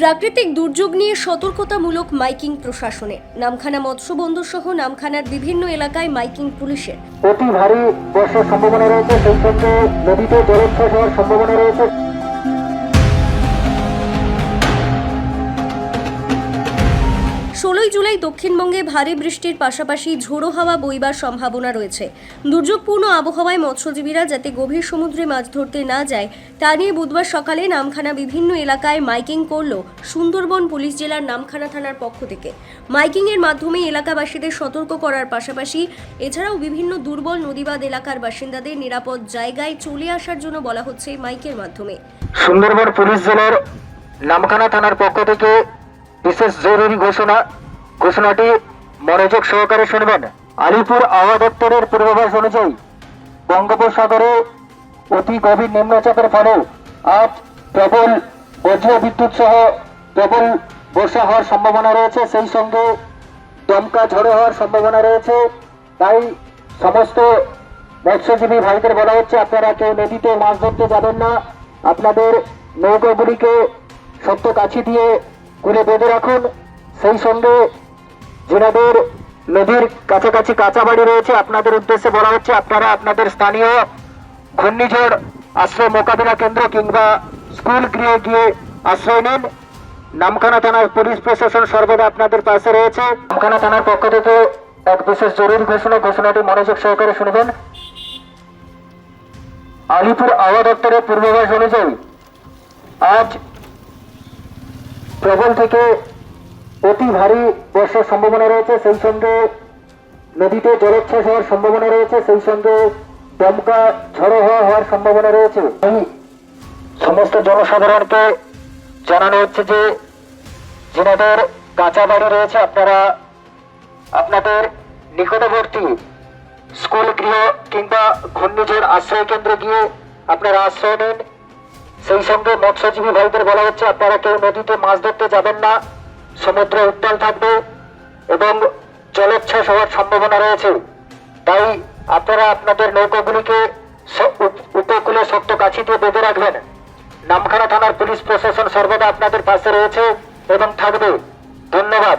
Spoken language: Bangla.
প্রাকৃতিক দুর্যোগ নিয়ে সতর্কতামূলক মাইকিং প্রশাসনে। নামখানা মৎস্য বন্দর সহ নামখানার বিভিন্ন এলাকায় মাইকিং পুলিশের। অতি ভারী বর্ষার সম্ভাবনা রয়েছে, সেই সঙ্গে নদীতে জলোচ্ছ্বাস হওয়ার সম্ভাবনা রয়েছে। জুলাই দক্ষিণবঙ্গে ভারী বৃষ্টির পাশাপাশি ঝোড়ো হাওয়া বইবার সম্ভাবনা রয়েছে। দুর্যোগপূর্ণ আবহাওয়ায় মৎস্যজীবীরা যাতে গভীর সমুদ্রে মাছ ধরতে না যায়, তা নিয়ে বুধবার সকালে নামখানা বিভিন্ন এলাকায় মাইকিং করল সুন্দরবন পুলিশ জেলার নামখানা থানার পক্ষ থেকে। মাইকিংয়ের মাধ্যমে এলাকাবাসীদের সতর্ক করার পাশাপাশি এছাড়াও বিভিন্ন দুর্বল নদীবাদ এলাকার বাসিন্দাদের নিরাপদ জায়গায় চলে আসার জন্য বলা হচ্ছে মাইকের মাধ্যমে। সুন্দরবন পুলিশ জেলার নামখানা থানার পক্ষ থেকে বিশেষ জরুরি ঘোষণা ঘোষণাটি মনোযোগ সহকারে শুনবেন। আলিপুর আবহাওয়া দপ্তরের পূর্বাভাস অনুযায়ী বঙ্গোপসাগরে অতি গভীর নিম্নচাপের ফলে আজ প্রবল বজ্র বিদ্যুৎ সহ প্রবল বর্ষা হওয়ার সম্ভাবনা রয়েছে। সেই সঙ্গে দমকা ঝড়ো হওয়ার সম্ভাবনা রয়েছে। তাই সমস্ত মৎস্যজীবী ভাইদের বলা হচ্ছে, আপনারা কেউ নদীতে মাছ ধরতে যাবেন না। আপনাদের নৌকাগুলিকে সত্য কাছি দিয়ে কুলে বেঁধে রাখুন। সেই সঙ্গে যেনাদের নদীর কাছাকাছি কাঁচা বাড়ি রয়েছে। আপনাদের উদ্দেশ্যে বলা হচ্ছে, আপনারা আপনাদের স্থানীয় ঘূর্ণিঝড় আশ্রয় মোকাবিলা কেন্দ্র কিংবা স্কুল গৃহে গিয়ে আশ্রয় নিন। নামখানা থানার পুলিশ প্রশাসন সর্বদা আপনাদের পাশে রয়েছে। নামখানা থানার পক্ষ থেকে এক বিশেষ জরুরি ঘোষণা, ঘোষণাটি মনোযোগ সহকারে শুনবেন। আলিপুর আবহাওয়া দপ্তরের পূর্বাভাস অনুযায়ী আজ প্রবল থেকে অতি ভারী বর্ষার সম্ভাবনা রয়েছে, সেই সঙ্গে নদীতে জলোচ্ছ্বাস হওয়ার সম্ভাবনা রয়েছে, সেই সঙ্গে দমকা ঝড়ো হওয়া হওয়ার সম্ভাবনা রয়েছে। সমস্ত জনসাধারণকে জানানো হচ্ছে যে, যেনাদের কাঁচা বাড়ি রয়েছে, আপনারা আপনাদের নিকটবর্তী স্কুল, গৃহ কিংবা ঘূর্ণিঝড় আশ্রয় কেন্দ্রে গিয়ে আপনারা আশ্রয় নিন। সেই সঙ্গে মৎস্যজীবী ভাইদের বলা হচ্ছে, আপনারা কেউ নদীতে মাছ ধরতে যাবেন না। সমুদ্র উত্তাল থাকবে এবং জলোচ্ছ্বাস হওয়ার সম্ভাবনা রয়েছে। তাই আপনারা আপনাদের নৌকাগুলিকে উপকূলে শক্ত কাছি দিয়ে বেঁধে রাখবেন। নামখানা থানার পুলিশ প্রশাসন সর্বদা আপনাদের পাশে রয়েছে এবং থাকবে। ধন্যবাদ।